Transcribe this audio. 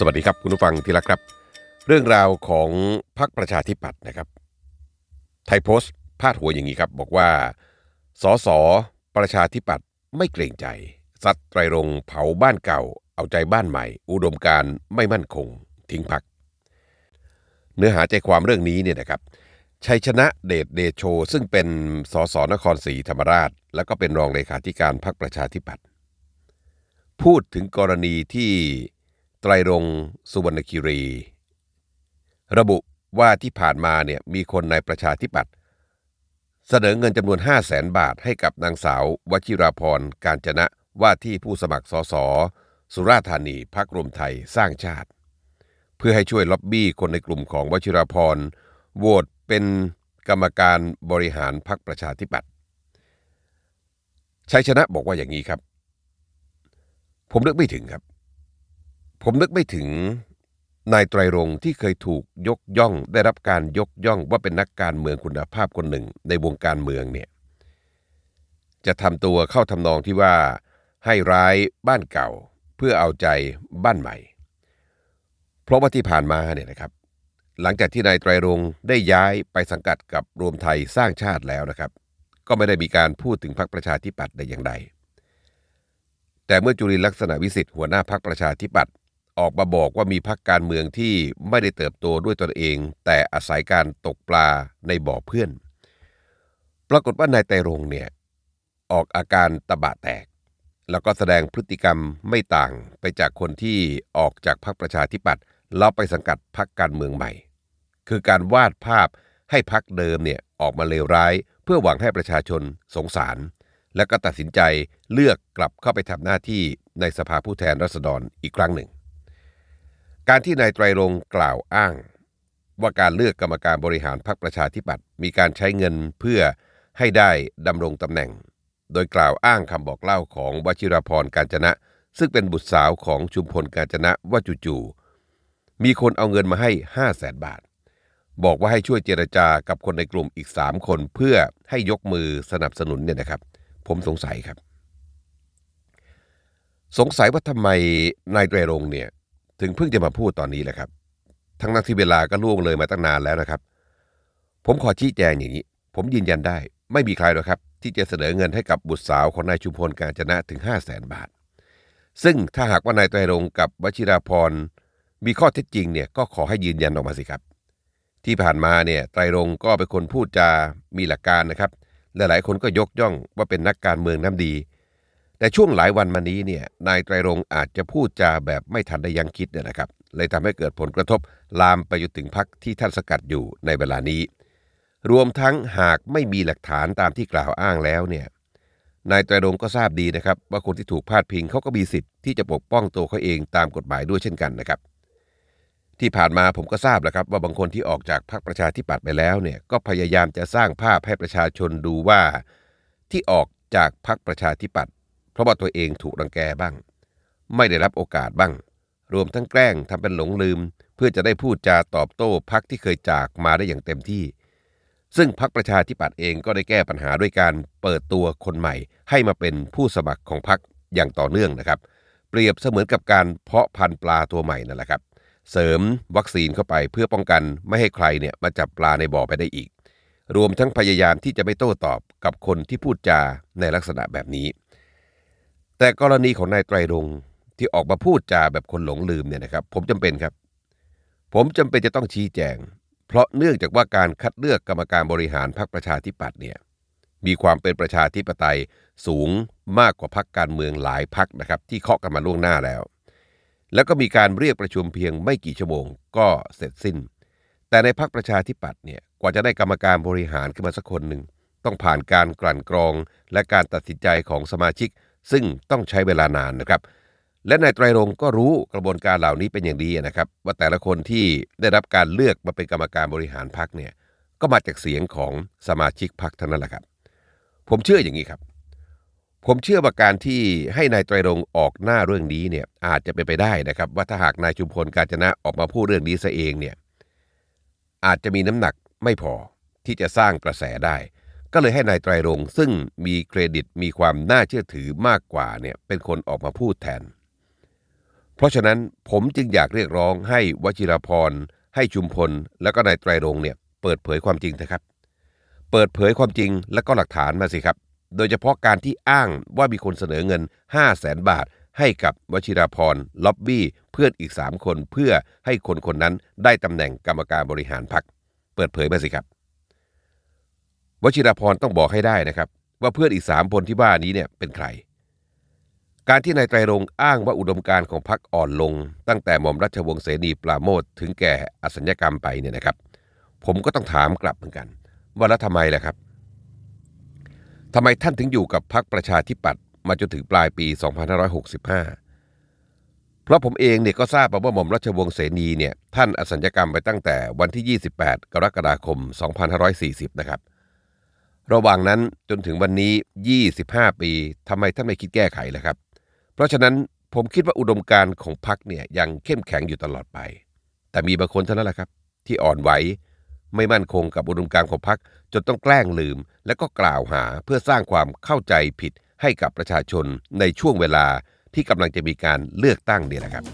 สวัสดีครับคุณผู้ฟังที่รักครับ เรื่องราวของพรรคประชาธิปัตย์นะครับไทยโพสต์พาดหัวอย่างนี้ครับ บอกว่าสสประชาธิปัตย์ไม่เกรงใจซัดไตรรงเผาบ้านเก่า เอาใจบ้านใหม่ อุดมการไม่มั่นคง ทิ้งพัก เนื้อหาใจความเรื่องนี้เนี่ยนะครับชัยชนะเดชเดโช ซึ่งเป็นสสนครศรีธรรมราช แล้วก็เป็นรองเลขาธิการพรรคประชาธิปัตย์พูดถึงกรณีที่ ไตรรงสุวรรณคิรี ระบุว่าที่ผ่านมาเนี่ยมีคนในประชาธิปัตย์เสนอเงินจำนวน 5 0 0แสนบาทให้กับนางสาววชิราพรการจนะว่าที่ผู้สมัครสสสุราธานีพักรวมไทยสร้างชาติ เพื่อให้ช่วยล็อบบี้คนในกลุ่มของวชิราพรโหวตเป็นกรรมการบริหารพรรคประชาธิปัตย์ชัยชนะบอกว่าอย่างนี้ครับ ผมนึกไม่ถึงครับ ผมนึกไม่ถึงนายไตรรงที่เคยถูกยกย่อง ได้รับการยกย่องว่าเป็นนักการเมืองคุณภาพคนหนึ่งในวงการเมืองเนี่ยจะทำตัวเข้าทำนองที่ว่าให้ร้ายบ้านเก่าเพื่อเอาใจบ้านใหม่ เพราะว่าที่ผ่านมาเนี่ยนะครับ หลังจากที่นายไตรรงได้ย้ายไปสังกัดกับรวมไทยสร้างชาติแล้วนะครับ ก็ไม่ได้มีการพูดถึงพรรคประชาธิปัตย์ใดอย่างใดแต่เมื่อจุลินลักษณะวิสิทธิ์หัวหน้าพรรคประชาธิปัตย์ ออกมาบอกว่ามีพรรคการเมืองที่ไม่ได้เติบโตด้วยตนเอง แต่อาศัยการตกปลาในบ่อเพื่อน ปรากฏว่านายไตรรงเนี่ยออกอาการตะบะแตก แล้วก็แสดงพฤติกรรมไม่ต่างไปจากคนที่ออกจากพรรคประชาธิปัตย์แล้วไปสังกัดพรรคการเมืองใหม่ คือการวาดภาพให้พรรคเดิมเนี่ยออกมาเลวร้าย เพื่อหวังให้ประชาชนสงสาร และก็ตัดสินใจเลือกกลับเข้าไปทำหน้าที่ในสภาผู้แทนราษฎรอีกครั้งหนึ่ง การที่นายไตรรงกล่าวอ้าง ว่าการเลือกกรรมการบริหารพรรคประชาธิปัตย์มีการใช้เงินเพื่อให้ได้ดำรงตำแหน่ง โดยกล่าวอ้างคำบอกเล่าของวชิรพรการจนะ ซึ่งเป็นบุตรสาวของชุมพลการจนะว่าจู่ๆมีคนเอาเงินมาให้5 0 0แสนบาท บอกว่าให้ช่วยเจรจากับคนในกลุ่มอีก 3 คนเพื่อให้ยกมือสนับสนุนเนี่ยนะครับ ผมสงสัยครับ สงสัยว่าทำไมนายไตรรงเนี่ย ถึงเพิ่งจะมาพูดตอนนี้แหละครับ ทั้งนั้นที่เวลาก็ล่วงเลยมาตั้งนานแล้วนะครับ ผมขอชี้แจงอย่างนี้ ผมยืนยันได้ ไม่มีใครหรอกครับ ที่จะเสนอเงินให้กับบุตรสาวของนายชุมพลการจนะถึง 5 0 0แสนบาท ซึ่งถ้าหากว่านายไตรรงกับวชิราพรมีข้อเท็จจริงเนี่ยก็ขอให้ยืนยันออกมาสิครับ ที่ผ่านมาเนี่ยไตรรงก็เป็นคนพูดจามีหลักการนะครับและหลายคนก็ยกย่องว่าเป็นนักการเมืองน้ำดี แต่ช่วงหลายวันมานี้เนี่ยนายไตรรงอาจจะพูดจาแบบไม่ทันได้ยังคิดเนี่ยนะครับ เลยทำให้เกิดผลกระทบลามไปจนถึงพักที่ท่านสกัดอยู่ในเวลานี้ รวมทั้งหากไม่มีหลักฐานตามที่กล่าวอ้างแล้วเนี่ยนายไตรรงก็ทราบดีนะครับว่าคนที่ถูกพาดพิงเขาก็มีสิทธิ์ที่จะปกป้องตัวเขาเองตามกฎหมายด้วยเช่นกันนะครับ ที่ผ่านมาผมก็ทราบแล้วครับ ว่าบางคนที่ออกจากพรรคประชาธิปัตย์ไปแล้วเนี่ยก็พยายามจะสร้างภาพให้ประชาชนดูว่า ที่ออกจากพรรคประชาธิปัตย์ เพราะว่าตัวเองถูกรังแกบ้าง ไม่ได้รับโอกาสบ้าง รวมทั้งแกล้งทำเป็นหลงลืม เพื่อจะได้พูดจาตอบโต้พรรคที่เคยจากมาได้อย่างเต็มที่ ซึ่งพรรคประชาธิปัตย์เองก็ได้แก้ปัญหาด้วยการเปิดตัวคนใหม่ ให้มาเป็นผู้สมัครของพรรคอย่างต่อเนื่องนะครับ เปรียบเสมือนกับการเพาะพันธุ์ปลาตัวใหม่นั่นแหละครับ เสริมวัคซีนเข้าไปเพื่อป้องกันไม่ให้ใครเนี่ยมาจับปลาในบ่อไปได้อีก รวมทั้งพยายามที่จะไม่โต้ตอบกับคนที่พูดจาในลักษณะแบบนี้ แต่กรณีของนายไตรรงที่ออกมาพูดจาแบบคนหลงลืมเนี่ยนะครับ ผมจำเป็นครับ ผมจำเป็นจะต้องชี้แจง เพราะเนื่องจากว่าการคัดเลือกกรรมการบริหารพรรคประชาธิปัตย์เนี่ยมีความเป็นประชาธิปไตยสูงมากกว่าพรรคการเมืองหลายพรรคนะครับ ที่เคาะกันมาล่วงหน้าแล้ว แล้วก็มีการเรียกประชุมเพียงไม่กี่ชั่วโมงก็เสร็จสิ้น แต่ในพรรคประชาธิปัตย์เนี่ยกว่าจะได้กรรมการบริหารขึ้นมาสักคนหนึ่งต้องผ่านการกลั่นกรองและการตัดสินใจของสมาชิก ซึ่งต้องใช้เวลานานนะครับ และนายไตรรงก็รู้กระบวนการเหล่านี้เป็นอย่างดีนะครับ ว่าแต่ละคนที่ได้รับการเลือกมาเป็นกรรมการบริหารพรรคเนี่ยก็มาจากเสียงของสมาชิกพรรคเท่านั้นแหละครับ ผมเชื่ออย่างนี้ครับ ผมเชื่อว่าการที่ให้นายไตรรงออกหน้าเรื่องนี้เนี่ยอาจจะเป็นไปได้นะครับ ว่าถ้าหากนายชุมพลกาญจนะออกมาพูดเรื่องนี้ซะเองเนี่ยอาจจะมีน้ำหนักไม่พอที่จะสร้างกระแสได้ ก็เลยให้นายไตรรงซึ่งมีเครดิตมีความน่าเชื่อถือมากกว่าเนี่ยเป็นคนออกมาพูดแทน เพราะฉะนั้นผมจึงอยากเรียกร้องให้วชิรพร ให้ชุมพล แล้วก็นายไตรรงเนี่ยเปิดเผยความจริงนะครับ เปิดเผยความจริงและก็หลักฐานมาสิครับ โดยเฉพาะการที่อ้างว่ามีคนเสนอเงิน 5 0 0แสนบาท ให้กับวชิราพรล็อบบี้ เพื่อนอีก 3 คนเพื่อให้คนคนนั้นได้ตำแหน่งกรรมการบริหารพรรคเปิดเผยมาสิครับ วชิรพรต้องบอกให้ได้นะครับ ว่าเพื่อนอีก3คนที่ว่านี้เนี่ยเป็นใคร การที่นายไตรรงอ้างว่าอุดมการณ์ของพรรคอ่อนลง ตั้งแต่หม่อมราชวงศ์เสนีปราโมทถึงแก่อสัญญกรรมไปเนี่ยนะครับ ผมก็ต้องถามกลับเหมือนกัน ว่าแล้วทำไมล่ะครับทำไมท่านถึงอยู่กับพรรคประชาธิปัตย์มาจนถึงปลายปี 2565 เพราะผมเองเนี่ยก็ทราบมาว่าหม่อมราชวงศ์เสนีเนี่ยท่านอสัญญกรรมไปตั้งแต่วันที่ 28 กรกฎาคม 2540 นะครับ ระหว่างนั้นจนถึงวันนี้ 25 ปีทำไมท่านไม่คิดแก้ไขล่ะครับ เพราะฉะนั้นผมคิดว่าอุดมการณ์ของพรรคเนี่ยยังเข้มแข็งอยู่ตลอดไป แต่มีบางคนเท่านั้นแหละครับ ที่อ่อนไหวไม่มั่นคงกับอุดมการณ์ของพรรคจนต้องแกล้งลืม และก็กล่าวหาเพื่อสร้างความเข้าใจผิดให้กับประชาชนในช่วงเวลาที่กำลังจะมีการเลือกตั้งเนี่ยนะครับ